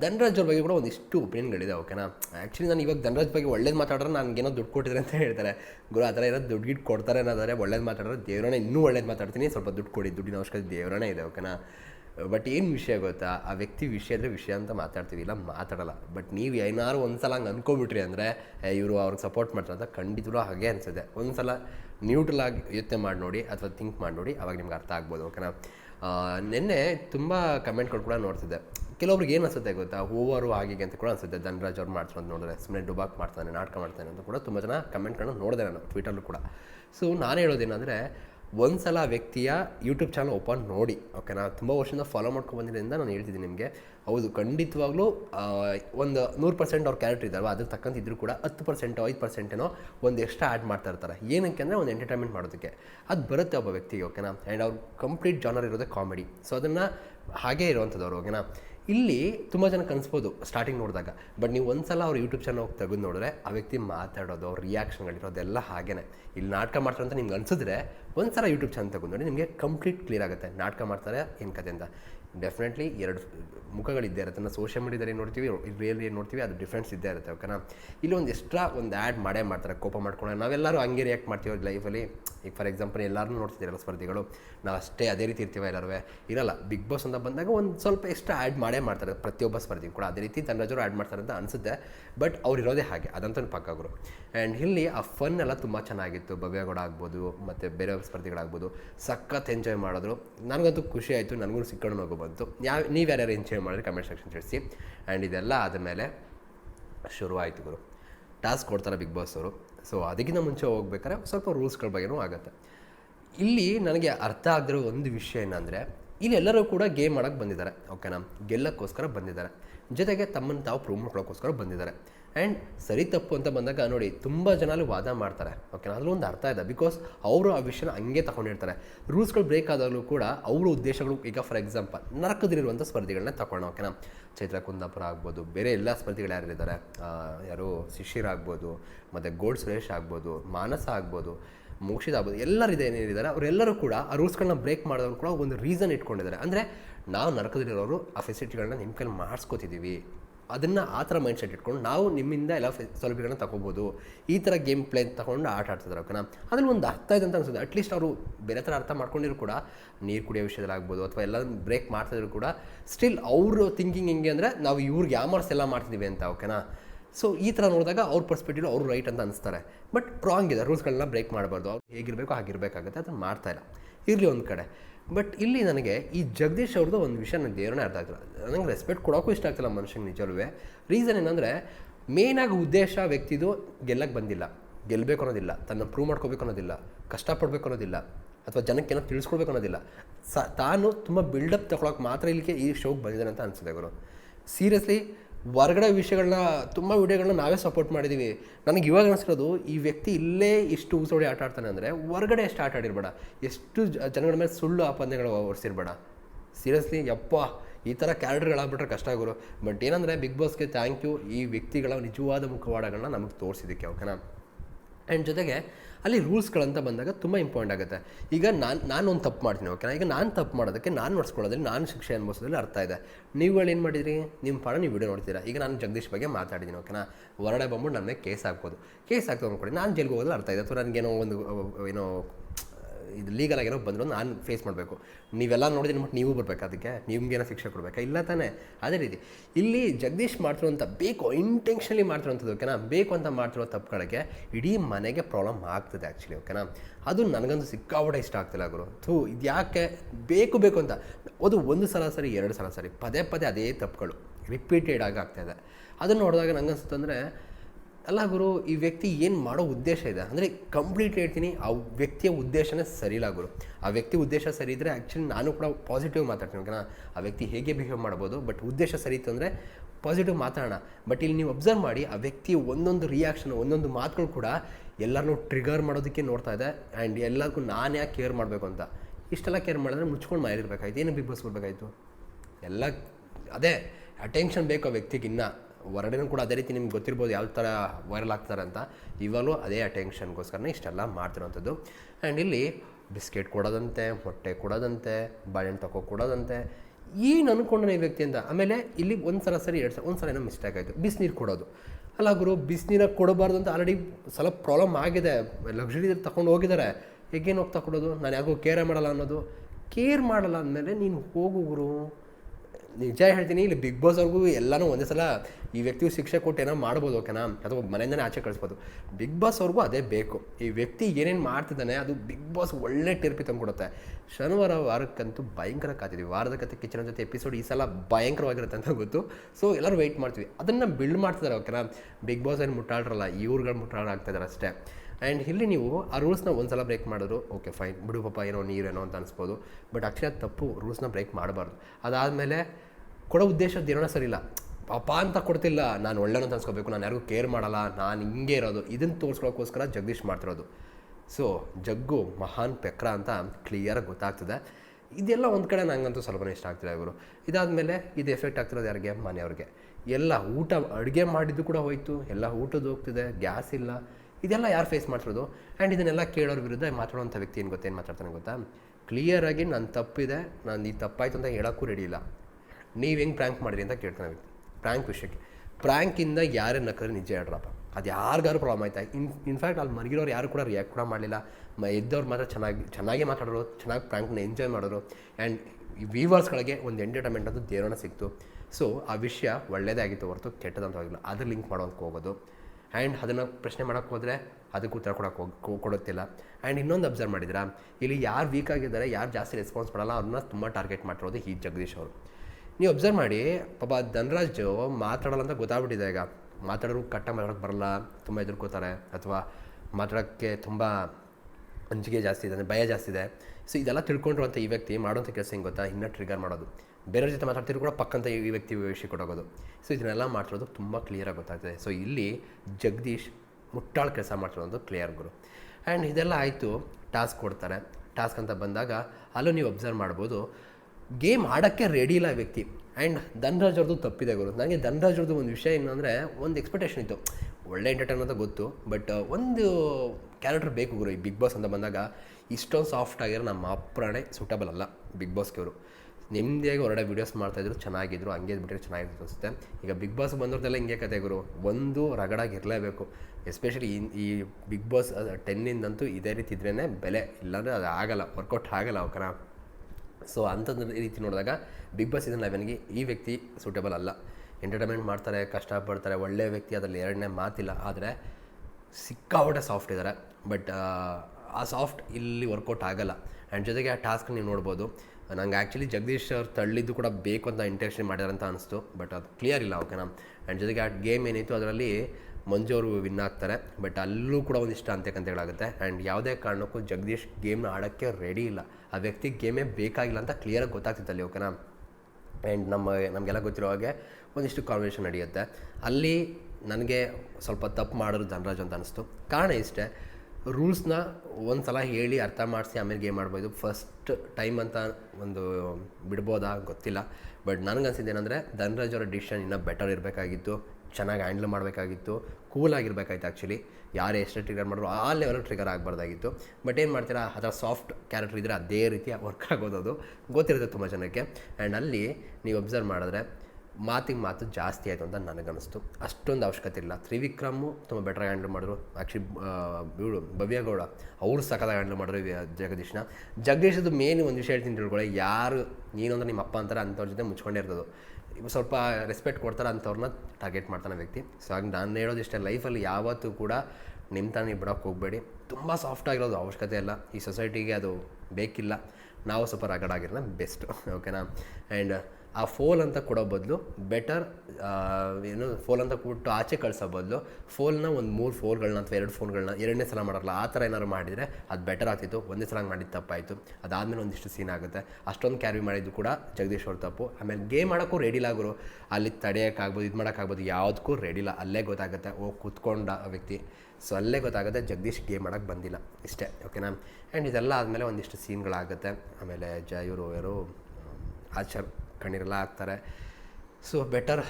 ಧನ್ರಾಜ್ ಅವ್ರ ಬಗ್ಗೆ ಕೂಡ ಒಂದಿಷ್ಟು ಒಪಿನಿಯನ್ಗಳಿದೆ ಓಕೆನಾ ಆ್ಯಕ್ಚುಲಿ ನಾನು ಇವಾಗ ಧನ್ರಾಜ್ ಬಗ್ಗೆ ಒಳ್ಳೇದು ಮಾತಾಡಿದ್ರೆ ನನಗೇನೋ ದುಡ್ಡು ಕೊಟ್ಟಿದ್ರೆ ಅಂತ ಹೇಳ್ತಾರೆ. ಗುರು ಆ ಥರ ಏನೋ ದುಡ್ಡು ಗಿಟ್ಟು ಕೊಡ್ತಾರೆ ಅನ್ನೋದಾದ್ರೆ ಒಳ್ಳೇದು ಮಾತಾಡಿದ್ರೆ ದೇವರೇ ಇನ್ನೂ ಒಳ್ಳೇದು ಮಾತಾಡ್ತೀನಿ. ಸ್ವಲ್ಪ ದುಡ್ಡು ಕೊಡಿ ದುಡ್ಡಿನ ಅವಶ್ಯಕತೆ ದೇವರೇ ಇದೆ ಓಕೆನಾ ಬಟ್ ಏನು ವಿಷಯ ಗೊತ್ತಾ? ಆ ವ್ಯಕ್ತಿ ವಿಷಯ ಅಂದರೆ ವಿಷಯ ಅಂತ ಮಾತಾಡ್ತೀವಿ, ಇಲ್ಲ ಮಾತಾಡಲ್ಲ. ಬಟ್ ನೀವು ಏನಾದ್ರು ಒಂದು ಸಲ ಹಂಗೆ ಅಂದ್ಕೊಬಿಟ್ರಿ ಅಂದರೆ ಇವರು ಅವ್ರಿಗೆ ಸಪೋರ್ಟ್ ಮಾಡ್ತಾರೆ ಅಂತ ಖಂಡಿತಲೂ ಹಾಗೆ ಅನಿಸುತ್ತೆ. ಒಂದು ಸಲ ನ್ಯೂಟ್ರಲ್ ಆಗಿ ಯೋಚನೆ ಮಾಡಿ ನೋಡಿ ಅಥವಾ ಥಿಂಕ್ ಮಾಡಿ ನೋಡಿ ಅವಾಗ ನಿಮ್ಗೆ ಅರ್ಥ ಆಗ್ಬೋದು ಓಕೆನಾ ನಿನ್ನೆ ತುಂಬ ಕಮೆಂಟ್ಗಳು ಕೂಡ ನೋಡ್ತಿದ್ದೆ. ಕೆಲವೊಬ್ರಿಗೆ ಏನು ಅನಿಸುತ್ತೆ ಗೊತ್ತಾ? ಓವರು ಹಾಗೆ ಅಂತ ಕೂಡ ಅನಿಸುತ್ತೆ. ಧನರಾಜ್ ಅವ್ರು ಮಾಡ್ತಾರೆ ನೋಡಿದ್ರೆ ಸುಮ್ಮನೆ ಡುಬಾಕ್ ಮಾಡ್ತಾನೆ, ನಾಟಕ ಮಾಡ್ತಾನೆ ಅಂತ ಕೂಡ ತುಂಬ ಜನ ಕಮೆಂಟ್ಗಳನ್ನ ನೋಡಿದೆ ನಾನು ಟ್ವಿಟರ್ಲ್ಲೂ ಕೂಡ. ಸೊ ನಾನು ಹೇಳೋದೇನೆಂದರೆ ಒಂದು ಸಲ ವ್ಯಕ್ತಿಯ ಯೂಟ್ಯೂಬ್ ಚಾನಲ್ ಓಪನ್ ನೋಡಿ ಓಕೆನಾ ತುಂಬ ವರ್ಷದಿಂದ ಫಾಲೋ ಮಾಡ್ಕೊಂಡು ಬಂದಿದ್ದರಿಂದ ನಾನು ಹೇಳ್ತಿದ್ದೀನಿ ನಿಮಗೆ. ಹೌದು, ಖಂಡಿತವಾಗ್ಲೂ ಒಂದು ನೂರು ಪರ್ಸೆಂಟ್ ಅವ್ರ ಕ್ಯಾರೆಕ್ಟರ್ ಇದ್ದಾವೆ ಅದಕ್ಕೆ ತಕ್ಕಂತ ಇದ್ರೂ ಕೂಡ ಹತ್ತು ಪರ್ಸೆಂಟು ಐದು ಪರ್ಸೆಂಟೇನೋ ಒಂದು ಎಕ್ಸ್ಟ್ರಾ ಆ್ಯಡ್ ಮಾಡ್ತಾ ಇರ್ತಾರೆ. ಏನಕ್ಕೆ ಅಂದರೆ ಒಂದು ಎಂಟರ್ಟೈನ್ಮೆಂಟ್ ಮಾಡೋದಕ್ಕೆ. ಅದು ಬರುತ್ತೆ ಒಬ್ಬ ವ್ಯಕ್ತಿಗೆ ಓಕೆನಾ ಆ್ಯಂಡ್ ಅವ್ರು ಕಂಪ್ಲೀಟ್ ಜಾನರ್ ಇರೋದೇ ಕಾಮಿಡಿ ಸೊ ಅದನ್ನು ಹಾಗೇ ಇರುವಂಥದ್ದು ಅವರು ಓಕೆನಾ ಇಲ್ಲಿ ತುಂಬ ಜನ ಕನ್ಸ್ಬೋದು ಸ್ಟಾರ್ಟಿಂಗ್ ನೋಡಿದಾಗ. ಬಟ್ ನೀವು ಒಂದು ಸಲ ಅವ್ರ ಯೂಟ್ಯೂಬ್ ಚಾನಲ್ ಹೋಗಿ ತೆಗೆದು ನೋಡಿದ್ರೆ ಆ ವ್ಯಕ್ತಿ ಮಾತಾಡೋದು, ಅವ್ರ ರಿಯಾಕ್ಷನ್ಗಳಿರೋದೆಲ್ಲ ಹಾಗೇನೆ. ಇಲ್ಲಿ ನಾಟಕ ಮಾಡ್ತಾರೆ ಅಂತ ನಿಮ್ಗೆ ಅನ್ಸಿದ್ರೆ ಒಂದು ಸಲ ಯೂಟ್ಯೂಬ್ ಚಾನಲ್ ತೆಗೆದು ನೋಡಿ ನಿಮಗೆ ಕಂಪ್ಲೀಟ್ ಕ್ಲಿಯರ್ ಆಗುತ್ತೆ. ನಾಟಕ ಮಾಡ್ತಾರೆ ಏನು ಕತೆ ಅಂತ. ಡೆಫಿನೆಟ್ಲಿ ಎರಡು ಮುಖಗಳಿದ್ದೇ ಇರುತ್ತೆ. ನಾವು ಸೋಷಿಯಲ್ ಮೀಡಿಯಾದಲ್ಲಿ ನೋಡ್ತೀವಿ ರಿಯಲ್ ಏನು ನೋಡ್ತೀವಿ, ಅದು ಡಿಫ್ರೆನ್ಸ್ ಇದ್ದೇ ಇರುತ್ತೆ ಓಕೆನಾ ಇಲ್ಲಿ ಒಂದು ಎಕ್ಸ್ಟ್ರಾ ಒಂದು ಆ್ಯಡ್ ಮಾಡೇ ಮಾಡ್ತಾರೆ, ಕೋಪ ಮಾಡ್ಕೊಂಡು ನಾವೆಲ್ಲರೂ ಹಂಗೆ ರಿಯಾಕ್ಟ್ ಮಾಡ್ತೀವಿ ಲೈಫಲ್ಲಿ ಈಗ ಫಾರ್ ಎಕ್ಸಾಂಪಲ್ ಎಲ್ಲರೂ ನೋಡ್ತಿದ್ದೀರಲ್ಲ ಸ್ಪರ್ಧಿಗಳು? ನಾವು ಅಷ್ಟೇ ಅದೇ ರೀತಿ ಇರ್ತೀವ ಎಲ್ಲರೂ ಇರಲ್ಲ ಬಿಗ್ ಬಾಸ್ ಅಂತ ಬಂದಾಗ ಒಂದು ಸ್ವಲ್ಪ ಎಕ್ಸ್ಟ್ರಾ ಆ್ಯಡ್ ಮಾಡೇ ಮಾಡ್ತಾರೆ ಪ್ರತಿಯೊಬ್ಬ ಸ್ಪರ್ಧಿ ಕೂಡ. ಅದೇ ರೀತಿ ಧನರಾಜರು ಆ್ಯಡ್ ಮಾಡ್ತಾರೆ ಅಂತ ಅನಿಸುತ್ತೆ. ಬಟ್ ಅವ್ರು ಇರೋದೇ ಹಾಗೆ, ಅದಂತೂ ಪಕ್ಕಾಗರು ಆ್ಯಂಡ್ ಇಲ್ಲಿ ಆ ಫನ್ ಎಲ್ಲ ತುಂಬ ಚೆನ್ನಾಗಿತ್ತು. ಭವ್ಯಗೌಡ ಆಗ್ಬೋದು, ಮತ್ತು ಬೇರೆ ಸ್ಪರ್ಧಿಗಳಾಗ್ಬೋದು. ಸಖತ್ ಎಂಜಾಯ್ ಮಾಡಿದ್ರು. ನನಗಂತೂ ಖುಷಿ ಆಯಿತು. ನನಗೂ ಸಿಕ್ಕೊಂಡು ಹೋಗೋ ಬಂತು. ಯಾವ ನೀವು ಯಾರ್ಯಾರು ಚೇಂಜ್ ಮಾಡಿದ್ರೆ ಕಮೆಂಟ್ ಸೆಕ್ಷನ್ ತಿಳಿಸಿ. ಆ್ಯಂಡ್ ಇದೆಲ್ಲ ಆದಮೇಲೆ ಶುರುವಾಯಿತು ಗುರು. ಟಾಸ್ಕ್ ಕೊಡ್ತಾರೆ ಬಿಗ್ ಬಾಸ್ ಅವರು. ಸೊ ಅದಕ್ಕಿಂತ ಮುಂಚೆ ಹೋಗ್ಬೇಕಾದ್ರೆ ಸ್ವಲ್ಪ ರೂಲ್ಸ್ಗಳ ಬಗ್ಗೆನೂ ಆಗುತ್ತೆ. ಇಲ್ಲಿ ನನಗೆ ಅರ್ಥ ಆಗದಿರೋ ಒಂದು ವಿಷಯ ಏನಂದರೆ, ಇಲ್ಲಿ ಎಲ್ಲರೂ ಕೂಡ ಗೇಮ್ ಮಾಡೋಕ್ಕೆ ಬಂದಿದ್ದಾರೆ. ಓಕೆನಾ ಗೆಲ್ಲಕ್ಕೋಸ್ಕರ ಬಂದಿದ್ದಾರೆ. ಜೊತೆಗೆ ತಮ್ಮನ್ನು ತಾವು ಪ್ರೂವ್ ಮಾಡ್ಕೊಳ್ಳೋಕ್ಕೋಸ್ಕರ ಬಂದಿದ್ದಾರೆ. ಆ್ಯಂಡ್ ಸರಿ ತಪ್ಪು ಅಂತ ಬಂದಾಗ ನೋಡಿ ತುಂಬ ಜನ ಅಲ್ಲಿ ವಾದ ಮಾಡ್ತಾರೆ. ಓಕೆನಾ ಅದ್ರಲ್ಲಿ ಒಂದು ಅರ್ಥ ಇದೆ. ಬಿಕಾಸ್ ಅವರು ಆ ವಿಷಯನ ಹಂಗೆ ತಗೊಂಡಿರ್ತಾರೆ. ರೂಲ್ಸ್ಗಳು ಬ್ರೇಕ್ ಆದಾಗಲೂ ಕೂಡ ಅವರ ಉದ್ದೇಶಗಳು, ಈಗ ಫಾರ್ ಎಕ್ಸಾಂಪಲ್ ನರಕದಲ್ಲಿರುವಂಥ ಸ್ಪರ್ಧಿಗಳನ್ನ ತಗೊಂಡು ಓಕೆನಾ ಚೈತ್ರ ಕುಂದಾಪುರ ಆಗ್ಬೋದು, ಬೇರೆ ಎಲ್ಲ ಸ್ಪರ್ಧಿಗಳು ಯಾರಿದ್ದಾರೆ ಇದ್ದಾರೆ ಯಾರು? ಶಿಶಿರ್ ಆಗ್ಬೋದು, ಮತ್ತು ಗೋಲ್ಡ್ ಸುರೇಶ್ ಆಗ್ಬೋದು, ಮಾನಸ ಆಗ್ಬೋದು ಮೋಕ್ಷಿದ ಆಗ್ಬೋದು ಎಲ್ಲರಿದೆ ಏನೇನಿದ್ದಾರೆ ಅವರೆಲ್ಲರೂ ಕೂಡ ಆ ರೂಲ್ಸ್ಗಳನ್ನ ಬ್ರೇಕ್ ಮಾಡಿದವರು ಕೂಡ ಒಂದು ರೀಸನ್ ಇಟ್ಕೊಂಡಿದ್ದಾರೆ. ಅಂದರೆ ನಾವು ನರಕದಲ್ಲಿರೋರು ಆ ಫೆಸಿಲಿಟಿಗಳನ್ನ ನಿಮ್ಮ ಕೈಲಿ ಮಾಡಿಸ್ಕೋತಿದ್ದೀವಿ ಅದನ್ನು ಆ ಥರ ಮೈಂಡ್ ಸೆಟ್ ಇಟ್ಕೊಂಡು ನಾವು ನಿಮ್ಮಿಂದ ಎಲ್ಲ ಸೌಲಭ್ಯಗಳನ್ನ ತಗೋಬೋದು. ಈ ಥರ ಗೇಮ್ ಪ್ಲೇ ತಗೊಂಡು ಆಟ ಆಡ್ತಿದ್ದಾರೆ ಓಕೆನಾ? ಅದ್ರಲ್ಲಿ ಒಂದು ಅರ್ಥ ಇದೆ ಅಂತ ಅನ್ಸುತ್ತೆ. ಅಟ್ಲೀಸ್ಟ್ ಅವರು ಬೇರೆ ಥರ ಅರ್ಥ ಮಾಡ್ಕೊಂಡಿರು ಕೂಡ ನೀರು ಕುಡಿಯೋ ವಿಷಯದಲ್ಲಿ ಆಗ್ಬೋದು ಅಥವಾ ಎಲ್ಲ ಬ್ರೇಕ್ ಮಾಡ್ತಿದ್ರು ಕೂಡ ಸ್ಟಿಲ್ ಅವರು ಥಿಂಕಿಂಗ್ ಹೆಂಗೆ ಅಂದರೆ ನಾವು ಇವ್ರಿಗೆ ಯಾಮರ್ಸ್ ಎಲ್ಲ ಮಾಡ್ತಿದ್ದೀವಿ ಅಂತ, ಓಕೆನಾ? ಸೊ ಈ ಥರ ನೋಡಿದಾಗ ಅವ್ರ ಪರ್ಸ್ಪೆಕ್ಟಿವ್ ಅವರು ರೈಟ್ ಅಂತ ಅನಿಸ್ತಾರೆ. ಬಟ್ ರಾಂಗ್ ಇದೆ. ರೂಲ್ಸ್ಗಳನ್ನ ಬ್ರೇಕ್ ಮಾಡಬಾರ್ದು. ಅವ್ರು ಹೇಗಿರಬೇಕು ಹಾಗಿರಬೇಕಾಗುತ್ತೆ. ಅದನ್ನು ಮಾಡ್ತಾ ಇಲ್ಲ. ಇರಲಿ ಒಂದು ಕಡೆ. ಬಟ್ ಇಲ್ಲಿ ನನಗೆ ಈ ಜಗದೀಶ್ ಅವ್ರದ್ದು ಒಂದು ವಿಷಯ ನನಗೆ ದೇವರೇ ಅರ್ಥ ಆಗ್ತಿಲ್ಲ. ನನಗೆ ರೆಸ್ಪೆಕ್ಟ್ ಕೊಡೋಕ್ಕೂ ಇಷ್ಟ ಆಗ್ತಿಲ್ಲ ಮನುಷ್ಯಂಗೆ ನಿಜವೇ ರೀಸನ್ ಏನಂದರೆ ಮೇಯ್ನಾಗಿ ಉದ್ದೇಶ ವ್ಯಕ್ತಿದು ಗೆಲ್ಲಕ್ಕೆ ಬಂದಿಲ್ಲ. ಗೆಲ್ಲಬೇಕು ಅನ್ನೋದಿಲ್ಲ. ತನ್ನ ಪ್ರೂವ್ ಮಾಡ್ಕೋಬೇಕು ಅನ್ನೋದಿಲ್ಲ. ಕಷ್ಟಪಡಬೇಕು ಅನ್ನೋದಿಲ್ಲ. ಅಥವಾ ಜನಕ್ಕೆ ಏನೋ ತಿಳಿಸ್ಕೊಡ್ಬೇಕು ಅನ್ನೋದಿಲ್ಲ. ಸ, ತಾನು ತುಂಬ ಬಿಲ್ಡಪ್ ತಗೊಳಕ್ಕೆ ಮಾತ್ರ ಇಲ್ಲಿಗೆ ಈ ಶೋಗೆ ಬಂದಿದ್ದಾನೆ ಅಂತ ಅನಿಸುತ್ತೆ ಅವರು ಸೀರಿಯಸ್ಲಿ ಹೊರಗಡೆ ವಿಷಯಗಳನ್ನ, ತುಂಬ ವಿಡಿಯೋಗಳನ್ನ ನಾವೇ ಸಪೋರ್ಟ್ ಮಾಡಿದ್ದೀವಿ ನನಗೆ ಇವಾಗ ಅನಿಸಿರೋದು ಈ ವ್ಯಕ್ತಿ ಇಲ್ಲೇ ಇಷ್ಟು ಊಸೋಡಿ ಆಟ ಆಡ್ತಾನೆ ಅಂದರೆ ಹೊರಗಡೆ ಎಷ್ಟು ಆಟ ಆಡಿರ್ಬೇಡ. ಎಷ್ಟು ಜನಗಳ ಮೇಲೆ ಸುಳ್ಳು ಆಪಾದನೆಗಳು ಹೊರಿಸಿರ್ಬೇಡ ಸೀರಿಯಸ್ಲಿ ಯಪ್ಪ, ಈ ಥರ ಕ್ಯಾರೆಕ್ಟರ್ಗಳಾಗ್ಬಿಟ್ರೆ ಕಷ್ಟ ಆಗೋರು ಬಟ್ ಏನಂದರೆ ಬಿಗ್ ಬಾಸ್ಗೆ ಥ್ಯಾಂಕ್ ಯು ಈ ವ್ಯಕ್ತಿಗಳ ನಿಜವಾದ ಮುಖವಾಡಗಳನ್ನ ನಮಗೆ ತೋರಿಸಿದ್ದಕ್ಕೆ ಓಕೆನಾ ಆ್ಯಂಡ್ ಜೊತೆಗೆ ಅಲ್ಲಿ ರೂಲ್ಸ್ಗಳಂತ ಬಂದಾಗ ತುಂಬ ಇಂಪಾರ್ಟೆಂಟ್ ಆಗುತ್ತೆ. ಈಗ ನಾನು, ನಾನೊಂದು ತಪ್ಪು ಮಾಡ್ತೀನಿ ಓಕೆನಾ ಈಗ ನಾನು ತಪ್ಪು ಮಾಡೋದಕ್ಕೆ ನಾನು ನೋಡ್ಸ್ಕೊಳ್ಳೋದ್ರಲ್ಲಿ ನಾನು ಶಿಕ್ಷೆ ಅನುಭವಿಸೋದ್ರಲ್ಲಿ ಅರ್ಥ ಇದೆ. ನೀವುಗಳು ಏನು ಮಾಡಿದ್ರಿ? ನಿಮ್ಮ ಪಾಡ ನೀವು ವಿಡಿಯೋ ನೋಡ್ತೀರಾ? ಈಗ ನಾನು ಜಗದೀಶ್ ಬಗ್ಗೆ ಮಾತಾಡಿದ್ದೀನಿ ಓಕೆನಾ ಹೊರಡೆ ಬಂದ್ಬಿಟ್ಟು ನನ್ನ ಕೇಸ್ ಹಾಕ್ಬೋದು. ಕೇಸ್ ಹಾಕ್ತಾ ಅಂದ್ಕೊಳ್ಳಿ ನಾನು ಜೈಲಿಗೆ ಹೋಗೋದ್ರಲ್ಲಿ ಅರ್ಥ ಇದೆ. ಅಥವಾ ನನಗೇನೋ ಒಂದು, ಏನೋ ಇದು ಲೀಗಲ್ ಆಗಿರೋ ಬಂದರು ನಾನು ಫೇಸ್ ಮಾಡಬೇಕು. ನೀವೆಲ್ಲ ನೋಡಿದ್ರೆ ಮತ್ತೆ ನೀವು ಬರಬೇಕು ಅದಕ್ಕೆ. ನಿಮ್ಗೇನೋ ಶಿಕ್ಷೆ ಕೊಡಬೇಕಾ. ಇಲ್ಲ ತಾನೇ? ಅದೇ ರೀತಿ. ಇಲ್ಲಿ ಜಗದೀಶ್ ಮಾಡ್ತಿರುವಂಥ ಬೇಕು ಇಂಟೆನ್ಷನಲಿ ಮಾಡ್ತಿರೋಂಥದ್ದು ಓಕೆನಾ ಬೇಕು ಅಂತ ಮಾಡ್ತಿರೋ ತಪ್ಪುಗಳಿಗೆ ಇಡೀ ಮನೆಗೆ ಪ್ರಾಬ್ಲಮ್ ಆಗ್ತದೆ ಆ್ಯಕ್ಚುಲಿ ಓಕೆನಾ ಅದು ನನಗಂತೂ ಸಿಕ್ಕಾಪಟ್ಟೆ ಇಷ್ಟ ಆಗ್ತಿಲ್ಲ ಗುರು. ಥೂ, ಇದು ಯಾಕೆ? ಬೇಕು ಬೇಕು ಅಂತ. ಅದು ಒಂದು ಸಲ ಸರಿ, ಎರಡು ಸಲ ಸರಿ, ಪದೇ ಪದೇ ಅದೇ ತಪ್ಪುಗಳು. ರಿಪೀಟೆಡ್ ಆಗಿ ಆಗ್ತಾಯಿದೆ ಅದನ್ನು ನೋಡಿದಾಗ ನಂಗೆ ಅನ್ಸುತ್ತಂದರೆ ಅಲ್ಲ ಗುರು, ಈ ವ್ಯಕ್ತಿ ಏನು ಮಾಡೋ ಉದ್ದೇಶ ಇದೆ? ಅಂದರೆ ಕಂಪ್ಲೀಟ್ ಹೇಳ್ತೀನಿ, ಆ ವ್ಯಕ್ತಿಯ ಉದ್ದೇಶನೇ ಸರಿ ಇಲ್ಲ ಗುರು. ಆ ವ್ಯಕ್ತಿ ಉದ್ದೇಶ ಸರಿ ಇದ್ದರೆ ಆ್ಯಕ್ಚುಲಿ ನಾನು ಕೂಡ ಪಾಸಿಟಿವ್ ಮಾತಾಡ್ತೀನಿ ಓಕೆನಾ ಆ ವ್ಯಕ್ತಿ ಹೇಗೆ ಬಿಹೇವ್ ಮಾಡ್ಬೋದು ಬಟ್ ಉದ್ದೇಶ ಸರಿ ಇತ್ತು ಅಂದರೆ ಪಾಸಿಟಿವ್ ಮಾತಾಡೋಣ. ಬಟ್ ಇಲ್ಲಿ ನೀವು ಅಬ್ಸರ್ವ್ ಮಾಡಿ, ಆ ವ್ಯಕ್ತಿ ಒಂದೊಂದು ರಿಯಾಕ್ಷನ್ ಒಂದೊಂದು ಮಾತುಗಳು ಕೂಡ ಎಲ್ಲರನ್ನೂ ಟ್ರಿಗರ್ ಮಾಡೋದಕ್ಕೆ ನೋಡ್ತಾ ಇದೆ ಆ್ಯಂಡ್ ಎಲ್ಲರಿಗೂ ನಾನು ಯಾಕೆ ಕೇರ್ ಮಾಡಬೇಕು ಅಂತ? ಇಷ್ಟೆಲ್ಲ ಕೇರ್ ಮಾಡಿದ್ರೆ ಮುಚ್ಕೊಂಡು ಮಾಡಿರ್ಬೇಕಾಯ್ತು ಏನು ಬಿಗ್ ಬಾಸ್ ಬರಬೇಕಾಯ್ತು? ಎಲ್ಲ, ಅದೇ ಅಟೆನ್ಷನ್ ಬೇಕು ಆ ವ್ಯಕ್ತಿಗೆ ಇನ್ನ ಕೂಡ ಅದೇ ರೀತಿ ನಿಮ್ಗೆ ಗೊತ್ತಿರ್ಬೋದು ಯಾವ ಥರ ವೈರಲ್ ಆಗ್ತಾರೆ ಅಂತ. ಇವಾಗಲೂ ಅದೇ ಅಟೆನ್ಷನ್ಗೋಸ್ಕರನೇ ಇಷ್ಟೆಲ್ಲ ಮಾಡ್ತಿರೋವಂಥದ್ದು ಆ್ಯಂಡ್ ಇಲ್ಲಿ ಬಿಸ್ಕೆಟ್ ಕೊಡೋದಂತೆ, ಹೊಟ್ಟೆ ಕೊಡೋದಂತೆ, ಬಾಳೆಹಣ್ಣು ತಗೋ ಕೊಡೋದಂತೆ, ಏನು ಅನ್ಕೊಂಡು ಈ ವ್ಯಕ್ತಿ ಅಂತ. ಆಮೇಲೆ ಇಲ್ಲಿ ಒಂದು ಸಲ ಸರಿ, ಎರಡು ಸಲ ಒಂದು ಸಲ ಏನೋ ಮಿಸ್ಟೇಕ್ ಆಯಿತು. ಬಿಸಿನೀರು ಕೊಡೋದು. ಅಲ್ಲ ಗುರು ಬಿಸಿನೀರಾಗಿ ಕೊಡಬಾರ್ದು ಅಂತ ಆಲ್ರೆಡಿ ಸ್ವಲ್ಪ ಪ್ರಾಬ್ಲಮ್ ಆಗಿದೆ. ಲಕ್ಸುರಿ ತಗೊಂಡು ಹೋಗಿದ್ದಾರೆ. ಹೇಗೇನು ಹೋಗ್ತಾ ಕೊಡೋದು? ನಾನು ಯಾಕೋ ಕೇರೇ ಮಾಡಲ್ಲ ಅನ್ನೋದು. ಕೇರ್ ಮಾಡಲ್ಲ ಅಂದಮೇಲೆ ನೀನು ಹೋಗು ಗುರು. ನಿಜ ಹೇಳ್ತೀನಿ, ಇಲ್ಲಿ ಬಿಗ್ ಬಾಸ್ ಅವ್ರಿಗೂ ಎಲ್ಲನೂ ಒಂದೇ ಸಲ ಈ ವ್ಯಕ್ತಿಗೆ ಶಿಕ್ಷೆ ಕೊಟ್ಟು ಏನೋ ಮಾಡ್ಬೋದು ಓಕೆನಾ ಅಥವಾ ಮನೆಯಿಂದನೇ ಆಚೆ ಕಳಿಸ್ಬೋದು. ಬಿಗ್ ಬಾಸ್ ಅವ್ರಿಗೂ ಅದೇ ಬೇಕು. ಈ ವ್ಯಕ್ತಿ ಏನೇನು ಮಾಡ್ತಿದ್ದಾನೆ, ಅದು ಬಿಗ್ ಬಾಸ್ ಒಳ್ಳೆ ಟಿರ್ಪಿ ತಂದುಕೊಡುತ್ತೆ. ಶನಿವಾರ ವಾರಕ್ಕಂತೂ ಭಯಂಕರ ಕಾತಿದ್ವಿ ವಾರದ ಕತೆ ಕಿಚನ್ ಜೊತೆ ಎಪಿಸೋಡ್ ಈ ಸಲ ಭಯಂಕರವಾಗಿರುತ್ತೆ ಅಂತ ಗೊತ್ತು. ಸೊ ಎಲ್ಲರೂ ವೆಯ್ಟ್ ಮಾಡ್ತೀವಿ. ಅದನ್ನು ಬಿಲ್ಡ್ ಮಾಡ್ತಿದ್ದಾರೆ ಓಕೆನಾ ಬಿಗ್ ಬಾಸ್ ಏನು ಮುಟ್ಟಾಡ್ರಲ್ಲ, ಇವ್ರುಗಳು ಮುಟ್ಟಾಡ ಆಗ್ತಿದ್ದಾರೆ ಅಷ್ಟೇ. ಆ್ಯಂಡ್ ಇಲ್ಲಿ ನೀವು ಆ ರೂಲ್ಸ್ನ ಒಂದು ಸಲ ಬ್ರೇಕ್ ಮಾಡಿದ್ರು ಓಕೆ ಫೈನ್ ಬಿಡು ಪಾಪ, ಏನೋ ನೀರೇನೋ ಅಂತ ಅನಿಸ್ಬೋದು. ಬಟ್ ಅಕ್ಷರ ತಪ್ಪು ರೂಲ್ಸ್ನ ಬ್ರೇಕ್ ಮಾಡಬಾರ್ದು. ಅದಾದಮೇಲೆ ಕೊಡೋ ಉದ್ದೇಶ ಸರಿ ಇಲ್ಲ ಪಾಪ ಅಂತ ಕೊಡ್ತಿಲ್ಲ. ನಾನು ಒಳ್ಳೆ ಅಂತ ಅನ್ಸ್ಕೋಬೇಕು. ನಾನು ಯಾರಿಗೂ ಕೇರ್ ಮಾಡಲ್ಲ. ನಾನು ಹಿಂಗೆ ಇರೋದು. ಇದನ್ನು ತೋರಿಸ್ಕೊಳ್ಳೋಕ್ಕೋಸ್ಕರ ಜಗದೀಶ್ ಮಾಡ್ತಿರೋದು. ಸೊ ಜಗ್ಗು ಮಹಾನ್ ಪೆಕ್ರ ಅಂತ ಕ್ಲಿಯರಾಗಿ ಗೊತ್ತಾಗ್ತದೆ. ಇದೆಲ್ಲ ಒಂದು ಕಡೆ ನನಗಂತೂ ಸ್ವಲ್ಪ ಇಷ್ಟ ಆಗ್ತಿದೆ ಇವರು. ಇದಾದಮೇಲೆ ಇದು ಎಫೆಕ್ಟ್ ಆಗ್ತಿರೋದು ಯಾರಿಗೆ? ಮನೆಯವ್ರಿಗೆ. ಎಲ್ಲ ಊಟ ಅಡುಗೆ ಮಾಡಿದ್ದು ಕೂಡ ಹೋಯ್ತು. ಎಲ್ಲ ಊಟದ್ದು ಹೋಗ್ತಿದೆ. ಗ್ಯಾಸ್ ಇಲ್ಲ. ಇದೆಲ್ಲ ಯಾರು ಫೇಸ್ ಮಾಡ್ತಿರೋದು? ಆ್ಯಂಡ್ ಇದನ್ನೆಲ್ಲ ಕೇಳೋರ ವಿರುದ್ಧ ಮಾತಾಡೋಂಥ ವ್ಯಕ್ತಿ ಏನು ಗೊತ್ತೇನು ಮಾತಾಡ್ತಾನೆ ಗೊತ್ತಾ? ಕ್ಲಿಯರಾಗಿ ನನ್ನ ತಪ್ಪಿದೆ. ನಾನು ಈ ತಪ್ಪಾಯ್ತು ಅಂತ ಹೇಳೋಕ್ಕೂ ರೆಡಿ ಇಲ್ಲ. ನೀವು ಹೆಂಗೆ ಪ್ರ್ಯಾಂಕ್ ಮಾಡಿರಿ ಅಂತ ಕೇಳ್ತಾನೆ ಪ್ರ್ಯಾಂಕ್ ವಿಷಯಕ್ಕೆ. ಪ್ರ್ಯಾಂಕಿಂದ ಯಾರೇ ನಕ್ಕರೆ ನಿಜ ಹೇಳ್ರಪ್ಪ. ಅದು ಯಾರಿಗಾರು ಪ್ರಾಬ್ಲಮ್ ಆಯ್ತಾ? ಇನ್ ಇನ್ಫ್ಯಾಕ್ಟ್ ಅಲ್ಲಿ ಮಲಗಿರೋರು ಯಾರು ಕೂಡ ರಿಯಾಕ್ಟ್ ಕೂಡ ಮಾಡಲಿಲ್ಲ. ಮ, ಎದ್ದವ್ರು ಮಾತ್ರ ಚೆನ್ನಾಗಿ ಚೆನ್ನಾಗಿ ಮಾತಾಡೋರು, ಚೆನ್ನಾಗಿ ಪ್ರ್ಯಾಂಕ್ನ ಎಂಜಾಯ್ ಮಾಡೋರು. ಆ್ಯಂಡ್ ವೀವರ್ಸ್ಗಳಿಗೆ ಒಂದು ಎಂಟರ್ಟೈನ್ಮೆಂಟ್ ಅದು ದೇವರನ್ನ ಸಿಕ್ತು. ಸೊ ಆ ವಿಷಯ ಒಳ್ಳೆಯದೇ ಆಗಿತ್ತು ಹೊರತು ಕೆಟ್ಟದಂತ ಆಗಿಲ್ಲ ಅದ್ರ ಲಿಂಕ್ ಮಾಡೋಕ್ಕೆ ಹೋಗೋದು. ಆ್ಯಂಡ್ ಅದನ್ನು ಪ್ರಶ್ನೆ ಮಾಡೋಕ್ಕೆ ಹೋದರೆ ಅದಕ್ಕೆ ಉತ್ತರ ಕೊಡೋಕ್ಕೆ ಹೋಗಿ ಕೊಡುತ್ತಿಲ್ಲ. ಆ್ಯಂಡ್ ಇನ್ನೊಂದು ಅಬ್ಸರ್ವ್ ಮಾಡಿದ್ರೆ? ಇಲ್ಲಿ ಯಾರು ವೀಕ್ ಆಗಿದ್ದಾರೆ, ಯಾರು ಜಾಸ್ತಿ ರೆಸ್ಪಾನ್ಸ್ ಮಾಡಲ್ಲ, ಅವ್ರನ್ನ ತುಂಬ ಟಾರ್ಗೆಟ್ ಮಾಡಿರೋದು ಈ ಜಗದೀಶ್ ಅವರು. ನೀವು ಅಬ್ಸರ್ವ್ ಮಾಡಿ, ಪಾಪ ಧನರಾಜ್ ಮಾತಾಡಲ್ಲ ಅಂತ ಗೊತ್ತಾಗ್ಬಿಟ್ಟಿದೆ ಈಗ. ಮಾತಾಡೋರು ಕಟ್ಟ ಮಾತಾಡೋಕ್ಕೆ ಬರಲ್ಲ, ತುಂಬ ಎದುರ್ಕೋತಾರೆ ಅಥವಾ ಮಾತಾಡೋಕ್ಕೆ ತುಂಬ ಅಂಜಿಕೆ ಜಾಸ್ತಿ ಇದೆ ಭಯ ಜಾಸ್ತಿ ಇದೆ. ಸೊ ಇದೆಲ್ಲ ತಿಳ್ಕೊಂಡಿರುವಂಥ ಈ ವ್ಯಕ್ತಿ ಮಾಡೋಂಥ ಕೆಲಸ ಹಿಂಗೆ ಗೊತ್ತಾ? ಇನ್ನೂ ಟ್ರಿಗರ್ ಮಾಡೋದು. ಬೇರೆಯವ್ರ ಜೊತೆ ಮಾತಾಡ್ತಿದ್ರು ಕೂಡ ಪಕ್ಕಂತ ಈ ವ್ಯಕ್ತಿ ವಿಷಯ ಕೊಡೋಗೋದು ಸೊ ಇದನ್ನೆಲ್ಲ ಮಾಡ್ತಿರೋದು ತುಂಬ ಕ್ಲಿಯರಾಗಿ ಗೊತ್ತಾಗ್ತದೆ. ಸೊ ಇಲ್ಲಿ ಜಗದೀಶ್ ಮುಟ್ಟಾಳು ಕೆಲಸ ಮಾಡ್ತಿರೋದು ಕ್ಲಿಯರ್ ಗುರು. ಆ್ಯಂಡ್ ಇದೆಲ್ಲ ಆಯಿತು ಟಾಸ್ಕ್ ಕೊಡ್ತಾರೆ. ಟಾಸ್ಕ್ ಅಂತ ಬಂದಾಗ, ಅಲ್ಲೂ ನೀವು ಅಬ್ಸರ್ವ್ ಮಾಡ್ಬೋದು ಗೇಮ್ ಆಡೋಕ್ಕೆ ರೆಡಿ ಇಲ್ಲ ವ್ಯಕ್ತಿ. ಆ್ಯಂಡ್ ಧನ್ರಾಜ್ ಅವ್ರದ್ದು ತಪ್ಪಿದೆ ಗುರು. ನನಗೆ ಧನ್ರಾಜ್ ಅವ್ರದ್ದು ಒಂದು ವಿಷಯ ಏನು ಅಂದರೆ ಒಂದು ಎಕ್ಸ್ಪೆಕ್ಟೇಷನ್ ಇತ್ತು. ಒಳ್ಳೆ ಎಂಟರ್ಟೈನ್ ಅಂತ ಗೊತ್ತು ಬಟ್ ಒಂದು ಕ್ಯಾರೆಕ್ಟರ್ ಬೇಕು ಗುರು ಈ ಬಿಗ್ ಬಾಸ್ ಅಂತ ಬಂದಾಗ. ಇಷ್ಟೊಂದು ಸಾಫ್ಟ್ ಆಗಿರೋ ನಮ್ಮ ಅಪ್ರಾಣೆ ಸೂಟಬಲ್ ಅಲ್ಲ ಬಿಗ್ ಬಾಸ್ಗೆ ಅವರು. ನೆಮ್ಮದಿಯಾಗಿ ಹೊರಡೆ ವೀಡಿಯೋಸ್ ಮಾಡ್ತಾಯಿದ್ರು ಚೆನ್ನಾಗಿದ್ರು, ಹಂಗೆ ಬಿಟ್ಟರೆ ಚೆನ್ನಾಗಿತ್ತು ಅನಿಸುತ್ತೆ. ಈಗ ಬಿಗ್ ಬಾಸ್ ಬಂದವ್ರದ್ದೆಲ್ಲ ಹಿಂಗೆ ಕತೆ ಗುರು. ಒಂದು ರಗಡಾಗಿ ಇರಲೇಬೇಕು. ಎಸ್ಪೆಷಲಿ ಈ ಬಿಗ್ ಬಾಸ್ ಟೆನ್ನಿಂದಂತೂ ಇದೇ ರೀತಿ ಇದ್ರೇ ಬೆಲೆ. ಇಲ್ಲಾಂದರೆ ಅದು ಆಗಲ್ಲ ವರ್ಕೌಟ್ ಆಗಲ್ಲ ಅವಕನ. ಸೊ ಅಂಥದ್ದು ರೀತಿ ನೋಡಿದಾಗ ಬಿಗ್ ಬಾಸ್ ಸೀಸನ್ ಲೆವೆನ್ಗೆ ಈ ವ್ಯಕ್ತಿ ಸೂಟೇಬಲ್ ಅಲ್ಲ. ಎಂಟರ್ಟೈನ್ಮೆಂಟ್ ಮಾಡ್ತಾರೆ, ಕಷ್ಟಪಡ್ತಾರೆ, ಒಳ್ಳೆ ವ್ಯಕ್ತಿ, ಅದರಲ್ಲಿ ಎರಡನೇ ಮಾತಿಲ್ಲ. ಆದರೆ ಸಿಕ್ಕಾಪಟ್ಟೆ ಸಾಫ್ಟ್ ಇದ್ದಾರೆ ಬಟ್ ಆ ಸಾಫ್ಟ್ ಇಲ್ಲಿ ವರ್ಕೌಟ್ ಆಗಲ್ಲ. ಆ್ಯಂಡ್ ಜೊತೆಗೆ ಆ ಟಾಸ್ಕ್ ನೀವು ನೋಡ್ಬೋದು, ನಂಗೆ ಆ್ಯಕ್ಚುಲಿ ಜಗದೀಶ್ ಅವ್ರು ತಳ್ಳಿದ್ದು ಕೂಡ ಬೇಕು ಅಂತ ಇಂಟೆನ್ಷನ್ ಮಾಡ್ಯಾರಂತ ಅನಿಸ್ತು ಬಟ್ ಅದು ಕ್ಲಿಯರ್ ಇಲ್ಲ ಓಕೆನಾ ಆ್ಯಂಡ್ ಜೊತೆಗೆ ಆ ಗೇಮ್ ಏನಿತ್ತು, ಅದರಲ್ಲಿ ಮಂಜು ಅವರು ವಿನ್ ಆಗ್ತಾರೆ. ಬಟ್ ಅಲ್ಲೂ ಕೂಡ ಒಂದಿಷ್ಟು ಹೇಳಾಗುತ್ತೆ ಆ್ಯಂಡ್ ಯಾವುದೇ ಕಾರಣಕ್ಕೂ ಜಗದೀಶ್ ಗೇಮ್ನ ಆಡೋಕ್ಕೆ ರೆಡಿ ಇಲ್ಲ. ಆ ವ್ಯಕ್ತಿ ಗೇಮೇ ಬೇಕಾಗಿಲ್ಲ ಅಂತ ಕ್ಲಿಯರಾಗಿ ಗೊತ್ತಾಗ್ತಿತ್ತು ಅಲ್ಲಿ ಓಕೆನಾ ಆ್ಯಂಡ್ ನಮ್ಮ, ನಮಗೆಲ್ಲ ಗೊತ್ತಿರೋ ಹಾಗೆ ಒಂದಿಷ್ಟು ಕಾನ್ವರ್ಸೇಷನ್ ನಡೆಯುತ್ತೆ. ಅಲ್ಲಿ ನನಗೆ ಸ್ವಲ್ಪ ತಪ್ಪು ಮಾಡೋರು ಧನರಾಜ್ ಅಂತ ಅನಿಸ್ತು. ಕಾರಣ ಇಷ್ಟೇ ರೂಲ್ಸ್ನ ಒಂದು ಸಲ ಹೇಳಿ ಅರ್ಥ ಮಾಡಿಸಿ ಆಮೇಲೆ ಗೇಮ್ ಮಾಡ್ಬೋದು ಫಸ್ಟ್ ಟೈಮ್ ಅಂತ ಒಂದು ಬಿಡ್ಬೋದಾ? ಗೊತ್ತಿಲ್ಲ. ಬಟ್ ನನಗನ್ಸಿದ್ದು ಏನಂದರೆ, ಧನರಾಜ್ ಅವರ ಡಿಸಿಷನ್ ಇನ್ನೂ ಬೆಟರ್ ಇರಬೇಕಾಗಿತ್ತು. ಚೆನ್ನಾಗಿ ಹ್ಯಾಂಡಲ್ ಮಾಡಬೇಕಾಗಿತ್ತು. ಕೂಲಾಗಿರ್ಬೇಕಾಯ್ತು ಆ್ಯಕ್ಚುಲಿ ಯಾರು ಎಷ್ಟೇ ಟ್ರಿಗರ್ ಮಾಡಿದ್ರು ಆ ಲೆವೆಲ್ ಟ್ರಿಗರ್ ಆಗಬಾರ್ದಾಗಿತ್ತು. ಬಟ್ ಏನು ಮಾಡ್ತೀರಾ? ಅದರ ಸಾಫ್ಟ್ ಕ್ಯಾರೆಕ್ಟರ್ ಇದ್ದರೆ ಅದೇ ರೀತಿ ವರ್ಕ್ ಆಗೋದು ಗೊತ್ತಿರುತ್ತೆ ತುಂಬ ಜನಕ್ಕೆ. ಆ್ಯಂಡ್ ಅಲ್ಲಿ ನೀವು ಅಬ್ಸರ್ವ್ ಮಾಡಿದ್ರೆ ಮಾತಿಗೆ ಮಾತು ಜಾಸ್ತಿ ಆಯಿತು ಅಂತ ನನಗನ್ನಿಸ್ತು. ಅಷ್ಟೊಂದು ಅವಶ್ಯಕತೆ ಇಲ್ಲ. ತ್ರಿವಿಕ್ರಮು ತುಂಬ ಬೆಟರ್ ಹ್ಯಾಂಡಲ್ ಮಾಡಿದ್ರು. ಆ್ಯಕ್ಚುಲಿ ಇವಳು ಭವ್ಯಗೌಡ ಅವರು ಸಖತ್ತಾಗಿ ಹ್ಯಾಂಡಲ್ ಮಾಡಿದ್ರು ಜಗದೀಶ್ನ. ಜಗದೀಶದ್ದು ಮೇನ್ ಒಂದು ವಿಷಯ ಹೇಳ್ತೀನಿ ತಿಳ್ಕೊಳ್ಳಿ ಯಾರು ನೀನು ಅಂದ್ರೆ ನಿಮ್ಮ ಅಪ್ಪ ಅಂತಾರೆ ಅಂಥವ್ರ ಜೊತೆ ಮುಚ್ಕೊಂಡೇ ಇರ್ತದೆ ಸ್ವಲ್ಪ ರೆಸ್ಪೆಕ್ಟ್ ಕೊಡ್ತಾರೆ ಅಂಥವ್ರನ್ನ ಟಾರ್ಗೆಟ್ ಮಾಡ್ತಾನೆ ವ್ಯಕ್ತಿ. ಸೊ ಹಾಗೆ ನಾನು ಹೇಳೋದಿಷ್ಟೇ ಲೈಫಲ್ಲಿ ಯಾವತ್ತೂ ಕೂಡ ನಿಮ್ಮ ತಾನೇ ಬಿಡೋಕ್ಕೆ ಹೋಗಬೇಡಿ. ತುಂಬ ಸಾಫ್ಟ್ ಆಗಿರೋದು ಅವಶ್ಯಕತೆ ಇಲ್ಲ. ಈ ಸೊಸೈಟಿಗೆ ಅದು ಬೇಕಿಲ್ಲ. ನಾವು ಸ್ವಲ್ಪ ರಗಡಾಗಿರೋಣ ಬೆಸ್ಟ್ ಓಕೆನಾ ಆ್ಯಂಡ್ ಆ ಫೋಲ್ ಅಂತ ಕೊಡೋ ಬದಲು ಬೆಟರ್ ಏನು, ಫೋಲ್ ಅಂತ ಕೊಟ್ಟು ಆಚೆ ಕಳಿಸೋ ಬದಲು ಫೋಲ್ನ ಒಂದು ಮೂರು ಫೋಲ್ಗಳನ್ನ ಅಥವಾ ಎರಡು ಫೋನ್ಗಳನ್ನ ಎರಡನೇ ಸಲ ಮಾಡಲ್ಲ, ಆ ಥರ ಏನಾದ್ರು ಮಾಡಿದರೆ ಅದು ಬೆಟರ್ ಆಗ್ತಿತ್ತು. ಒಂದೇ ಸಲ ಮಾಡಿದ್ದು ತಪ್ಪಾಯಿತು. ಅದಾದಮೇಲೆ ಒಂದಿಷ್ಟು ಸೀನ್ ಆಗುತ್ತೆ. ಅಷ್ಟೊಂದು ಕ್ಯಾರಿ ಮಾಡಿದ್ದು ಕೂಡ ಜಗದೀಶ್ ಅವ್ರ ತಪ್ಪು. ಆಮೇಲೆ ಗೇಮ್ ಮಾಡೋಕ್ಕೂ ರೆಡಿಲ್ಲ ಗುರು. ಅಲ್ಲಿ ತಡೆಯೋಕ್ಕಾಗ್ಬೋದು, ಇದು ಮಾಡೋಕ್ಕಾಗ್ಬೋದು ಯಾವುದಕ್ಕೂ ರೆಡಿಲ್ಲ ಅಲ್ಲೇ ಗೊತ್ತಾಗುತ್ತೆ. ಓ, ಕೂತ್ಕೊಂಡ ವ್ಯಕ್ತಿ. ಸೊ ಅಲ್ಲೇ ಗೊತ್ತಾಗುತ್ತೆ ಜಗದೀಶ್ ಗೇಮ್ ಮಾಡೋಕ್ಕೆ ಬಂದಿಲ್ಲ. ಇಷ್ಟೇ. ಓಕೆನಾ ಆ್ಯಂಡ್ ಇದೆಲ್ಲ ಆದಮೇಲೆ ಒಂದಿಷ್ಟು ಸೀನ್ಗಳಾಗುತ್ತೆ ಆಮೇಲೆ ಜ ಇವರು ಯಾರು ಆಚಾರ್. ಕಣ್ಣೀರೆಲ್ಲ ಹಾಕ್ತಾರೆ ಸೊ ಬೆಟರ್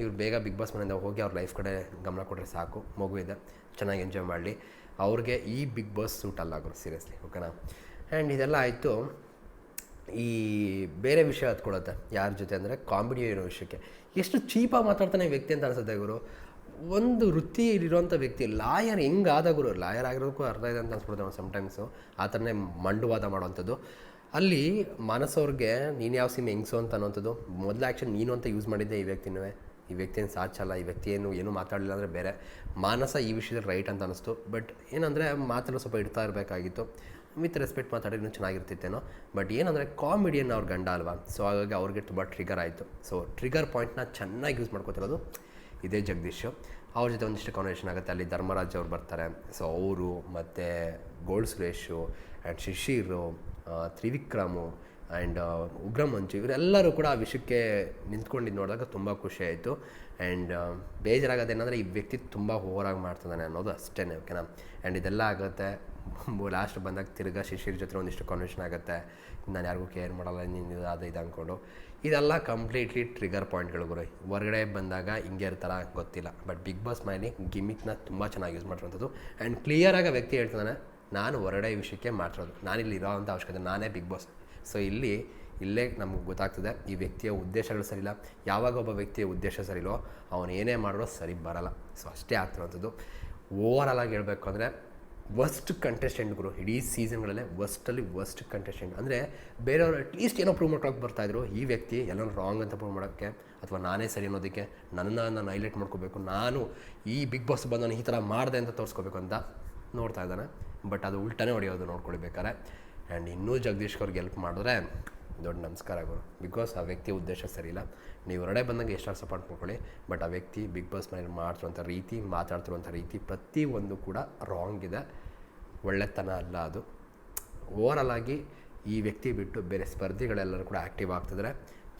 ಇವ್ರು ಬೇಗ ಬಿಗ್ ಬಾಸ್ ಮನೆಯಿಂದ ಹೋಗಿ ಅವ್ರ ಲೈಫ್ ಕಡೆ ಗಮನ ಕೊಟ್ಟರೆ ಸಾಕು. ಮಗು ಇದೆ. ಚೆನ್ನಾಗಿ ಎಂಜಾಯ್ ಮಾಡಲಿ. ಅವ್ರಿಗೆ ಈ ಬಿಗ್ ಬಾಸ್ ಸೂಟ್ ಅಲ್ಲ ಗುರು ಸೀರಿಯಸ್ಲಿ ಓಕೆನಾ ಆ್ಯಂಡ್ ಇದೆಲ್ಲ ಆಯಿತು. ಈ ಬೇರೆ ವಿಷಯ ಹತ್ಕೊಳತ್ತೆ ಯಾರ ಜೊತೆ ಅಂದರೆ ಕಾಮಿಡಿ ಇರೋ ವಿಷಯಕ್ಕೆ. ಎಷ್ಟು ಚೀಪಾಗಿ ಮಾತಾಡ್ತಾನೆ ವ್ಯಕ್ತಿ ಅಂತ ಅನಿಸುತ್ತೆ ಗುರು. ಒಂದು ವೃತ್ತಿ ಇರೋಂಥ ವ್ಯಕ್ತಿ, ಲಾಯರ್ ಹೆಂಗಾದ ಗುರು? ಲಾಯರ್ ಆಗಿರೋಕ್ಕೂ ಅರ್ಥ ಇದೆ ಅಂತ ಅನ್ಸ್ಬಿಡುತ್ತೆ ಸಮ್ಟೈಮ್ಸು ಆ ಥರನೇ ಮಂಡುವಾದ ಮಾಡೋವಂಥದ್ದು. ಅಲ್ಲಿ ಮಾನಸವ್ರಿಗೆ ನೀನು ಯಾವ ಸಿಮ್ ಹೆಂಗ್ಸು ಅಂತ ಅನ್ನೋಂಥದ್ದು, ಮೊದಲ ಆ್ಯಕ್ಷನ್ ನೀನು ಅಂತ ಯೂಸ್ ಮಾಡಿದ್ದೆ ಈ ವ್ಯಕ್ತಿನೂ ಈ ವ್ಯಕ್ತಿ ಏನು ಸಾಚಲ್ಲ ಈ ವ್ಯಕ್ತಿ ಏನು, ಏನೂ ಮಾತಾಡಲಿಲ್ಲ ಅಂದರೆ ಬೇರೆ. ಮಾನಸ ಈ ವಿಷಯದಲ್ಲಿ ರೈಟ್ ಅಂತ ಅನಿಸ್ತು. ಬಟ್ ಏನಂದರೆ ಮಾತನ್ನು ಸ್ವಲ್ಪ ಇಡ್ತಾ ಇರಬೇಕಾಗಿತ್ತು. ವಿತ್ ರೆಸ್ಪೆಕ್ಟ್ ಮಾತಾಡಿ ಇನ್ನೂ ಚೆನ್ನಾಗಿರ್ತಿತ್ತೇನೋ. ಬಟ್ ಏನಂದರೆ ಕಾಮಿಡಿಯನ್ ಅವ್ರ ಗಂಡ ಅಲ್ವಾ? ಸೊ ಹಾಗಾಗಿ ಅವ್ರಿಗೆ ತುಂಬ ಟ್ರಿಗರ್ ಆಯಿತು. ಸೊ ಟ್ರಿಗರ್ ಪಾಯಿಂಟ್ನ ಚೆನ್ನಾಗಿ ಯೂಸ್ ಮಾಡ್ಕೋತಿರೋದು ಇದೇ ಜಗದೀಶು. ಅವ್ರ ಜೊತೆ ಒಂದಿಷ್ಟು ಕಾನ್ವರ್ಸೇಷನ್ ಆಗುತ್ತೆ. ಅಲ್ಲಿ ಧರ್ಮರಾಜ್ ಅವ್ರು ಬರ್ತಾರೆ. ಸೊ ಅವರು ಮತ್ತು Gold Suresh and Shishir Trivikram and Ugra Manju ಇವರೆಲ್ಲರೂ ಕೂಡ ಆ ವಿಷಯಕ್ಕೆ ನಿಂತ್ಕೊಂಡಿದ್ದು ನೋಡಿದಾಗ ತುಂಬ ಖುಷಿ ಆಯಿತು. ಆ್ಯಂಡ್ ಬೇಜಾರಾಗೋದೇನೆಂದರೆ ಈ ವ್ಯಕ್ತಿ ತುಂಬ ಹೋರಾಗಿ ಮಾಡ್ತಿದ್ದಾನೆ ಅನ್ನೋದು ಅಷ್ಟೇ ಓಕೆನಾ? ಆ್ಯಂಡ್ ಇದೆಲ್ಲ ಆಗುತ್ತೆ. ಲಾಸ್ಟ್ ಬಂದಾಗ ತಿರ್ಗಾ ಶಿಶಿರ್ ಜೊತೆ ಒಂದಿಷ್ಟು ಕನ್ವೆನ್ಷನ್ ಆಗುತ್ತೆ. ನಾನು ಯಾರಿಗೂ ಕೇರ್ ಮಾಡಲ್ಲ, ನೀನು ಅದು ಇದು ಅಂದ್ಕೊಂಡು ಇದೆಲ್ಲ ಕಂಪ್ಲೀಟ್ಲಿ ಟ್ರಿಗರ್ ಪಾಯಿಂಟ್ಗಳು ಗುರು ಹೊರಗಡೆ ಬಂದಾಗ ಹಿಂಗೆ ಇರ್ತಾರ ಗೊತ್ತಿಲ್ಲ. ಬಟ್ ಬಿಗ್ ಬಾಸ್ ಮೈಲಿ ಗಿಮಿಕ್ನ ತುಂಬ ಚೆನ್ನಾಗಿ ಯೂಸ್ ಮಾಡಿರೋಂಥದ್ದು ಆ್ಯಂಡ್ ಕ್ಲಿಯರಾಗಿ ವ್ಯಕ್ತಿ ಹೇಳ್ತಾನೆ ನಾನು ಹೊರಗಡೆ ವಿಷಯಕ್ಕೆ ಮಾಡ್ತಿರೋದು ನಾನಿಲ್ಲಿ ಇರೋವಂಥ ಅವಶ್ಯಕತೆ ನಾನೇ ಬಿಗ್ ಬಾಸ್ ಸೊ ಇಲ್ಲಿ, ಇಲ್ಲೇ ನಮ್ಗೆ ಗೊತ್ತಾಗ್ತದೆ, ಈ ವ್ಯಕ್ತಿಯ ಉದ್ದೇಶಗಳು ಸರಿಯಿಲ್ಲ. ಯಾವಾಗ ಒಬ್ಬ ವ್ಯಕ್ತಿಯ ಉದ್ದೇಶ ಸರಿಯಿಲ್ಲೋ ಅವನು ಏನೇ ಮಾಡಿರೋ ಸರಿ ಬರಲ್ಲ. ಸೊ ಅಷ್ಟೇ ಆಗ್ತಿರೋಂಥದ್ದು ಓವರಾಲ್ ಆಗಿ ಹೇಳಬೇಕು ಅಂದರೆ ವರ್ಸ್ಟ್ ಕಂಟೆಸ್ಟೆಂಟ್ ಗುರು, ಇಡೀ ಸೀಸನ್ಗಳಲ್ಲೇ ವರ್ಸ್ಟಲ್ಲಿ ವರ್ಸ್ಟ್ ಕಂಟೆಸ್ಟೆಂಟ್ ಅಂದರೆ, ಬೇರೆಯವರು ಅಟ್ಲೀಸ್ಟ್ ಏನೋ ಪ್ರೂವ್ ಮಾಡ್ಕೊಳಕ್ಕೆ ಬರ್ತಾಯಿದ್ರು ಈ ವ್ಯಕ್ತಿ ಎಲ್ಲೋ ರಾಂಗ್ ಅಂತ ಪ್ರೂವ್ ಮಾಡೋಕ್ಕೆ, ಅಥವಾ ನಾನೇ ಸರಿ ಅನ್ನೋದಕ್ಕೆ ನನ್ನ ನಾನು ಹೈಲೈಟ್ ಮಾಡ್ಕೋಬೇಕು. ನಾನು ಈ ಬಿಗ್ ಬಾಸ್ ಬಂದು ಈ ಥರ ಮಾಡಿದೆ ಅಂತ ತೋರಿಸ್ಕೋಬೇಕು ಅಂತ ನೋಡ್ತಾ ಇದ್ದಾನೆ. ಬಟ್ ಅದು ಉಲ್ಟನೇ ಹೊಡೆಯೋದು ನೋಡ್ಕೊಳ್ಬೇಕಾರೆ ಆ್ಯಂಡ್ ಇನ್ನೂ ಜಗದೀಶ್ ಅವ್ರಿಗೆ ಹೆಲ್ಪ್ ಮಾಡಿದ್ರೆ ದೊಡ್ಡ ನಮಸ್ಕಾರ ಗುರು. ಬಿಕಾಸ್ ಆ ವ್ಯಕ್ತಿ ಉದ್ದೇಶ ಸರಿಯಿಲ್ಲ ನೀವು ಹೊರಡೆ ಬಂದಂಗೆ ಎಷ್ಟಾರು ಸಪೋರ್ಟ್ ಮಾಡ್ಕೊಳ್ಳಿ. ಬಟ್ ಆ ವ್ಯಕ್ತಿ ಬಿಗ್ ಬಾಸ್ ಮನೇಲಿ ಮಾಡ್ತಿರುವಂಥ ರೀತಿ, ಮಾತಾಡ್ತಿರುವಂಥ ರೀತಿ ಪ್ರತಿ ಒಂದು ಕೂಡ ರಾಂಗ್ ಇದೆ. ಒಳ್ಳೆತನ ಅಲ್ಲ ಅದು. ಓವರಾಲ್ ಆಗಿ ಈ ವ್ಯಕ್ತಿ ಬಿಟ್ಟು ಬೇರೆ ಸ್ಪರ್ಧಿಗಳೆಲ್ಲರೂ ಕೂಡ ಆ್ಯಕ್ಟಿವ್ ಆಗ್ತಿದ್ದಾರೆ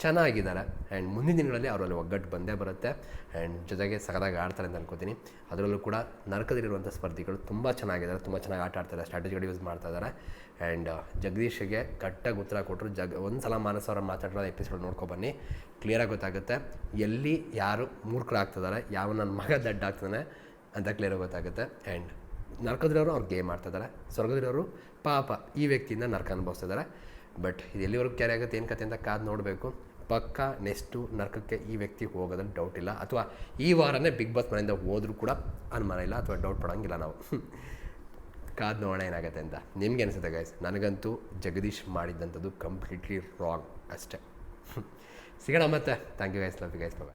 ಚೆನ್ನಾಗಿದ್ದಾರೆ. ಆ್ಯಂಡ್ ಮುಂದಿನ ದಿನಗಳಲ್ಲಿ ಅವರಲ್ಲಿ ಒಗ್ಗಟ್ಟು ಬಂದೇ ಬರುತ್ತೆ. ಆ್ಯಂಡ್ ಜೊತೆಗೆ ಸಗದಾಗಿ ಆಡ್ತಾರೆ ಅಂತ ಅನ್ಕೋತೀನಿ. ಅದರಲ್ಲೂ ಕೂಡ ನರಕದಲ್ಲಿರುವಂಥ ಸ್ಪರ್ಧಿಗಳು ತುಂಬ ಚೆನ್ನಾಗಿದ್ದಾರೆ. ತುಂಬ ಚೆನ್ನಾಗಿ ಆಟ ಆಡ್ತಾರೆ ಸ್ಟ್ರಾಟಜಿಗಳು ಯೂಸ್ ಮಾಡ್ತಾ ಇದ್ದಾರೆ. ಆ್ಯಂಡ್ ಜಗದೀಶ್ಗೆ ಕಟ್ಟಾಗಿ ಉತ್ತರ ಕೊಟ್ಟರು ಜಗ್, ಒಂದು ಸಲ ಮಾನಸ ಅವರ ಮಾತಾಡಿರೋ ಎಪಿಸೋಡ್ ನೋಡ್ಕೊಬನ್ನಿ ಕ್ಲಿಯರಾಗಿ ಗೊತ್ತಾಗುತ್ತೆ. ಎಲ್ಲಿ ಯಾರು ಮೂರ್ಖರಾಗ್ತಿದ್ದಾರೆ ಯಾವ ನನ್ನ ಮಗ ದಡ್ಡ ಆಗ್ತಾನೆ ಅಂತ ಕ್ಲಿಯರಾಗಿ ಗೊತ್ತಾಗುತ್ತೆ. ಆ್ಯಂಡ್ ನರ್ಕದ್ರವರು ಅವ್ರು ಗೇಮ್ ಆಡ್ತಿದ್ದಾರೆ ಸ್ವರ್ಗದಲ್ಲಿರೋರು ಪಾಪ ಈ ವ್ಯಕ್ತಿಯಿಂದ ನರಕ ಅನುಭವಿಸ್ತಿದ್ದಾರೆ ಬಟ್ ಇದು ಎಲ್ಲಿವರೆಗೂ ಕ್ಯಾರಿ ಆಗುತ್ತೆ, ಏನು ಕತೆ ಅಂತ ಕಾದು ನೋಡಬೇಕು. ಪಕ್ಕ ನೆಕ್ಸ್ಟು ನರ್ಕಕ್ಕೆ ಈ ವ್ಯಕ್ತಿ ಹೋಗೋದ್ರಲ್ಲಿ ಡೌಟ್ ಇಲ್ಲ. ಅಥವಾ ಈ ವಾರನೇ ಬಿಗ್ ಬಾಸ್ ಮನೆಯಿಂದ ಹೋದರೂ ಕೂಡ ಅನುಮಾನ ಇಲ್ಲ, ಅಥವಾ ಡೌಟ್ ಪಡೋಂಗಿಲ್ಲ ನಾವು. ಕಾದು ನೋಡೋಣ ಏನಾಗುತ್ತೆ ಅಂತ. ನಿಮ್ಗೆ ಅನಿಸುತ್ತೆ ಗೈಸ್ ನನಗಂತೂ ಜಗದೀಶ್ ಮಾಡಿದ್ದಂಥದ್ದು ಕಂಪ್ಲೀಟ್ಲಿ ರಾಂಗ್ ಅಷ್ಟೇ. ಸಿಗೋಣ ಮತ್ತೆ. Thank you guys love you guys bye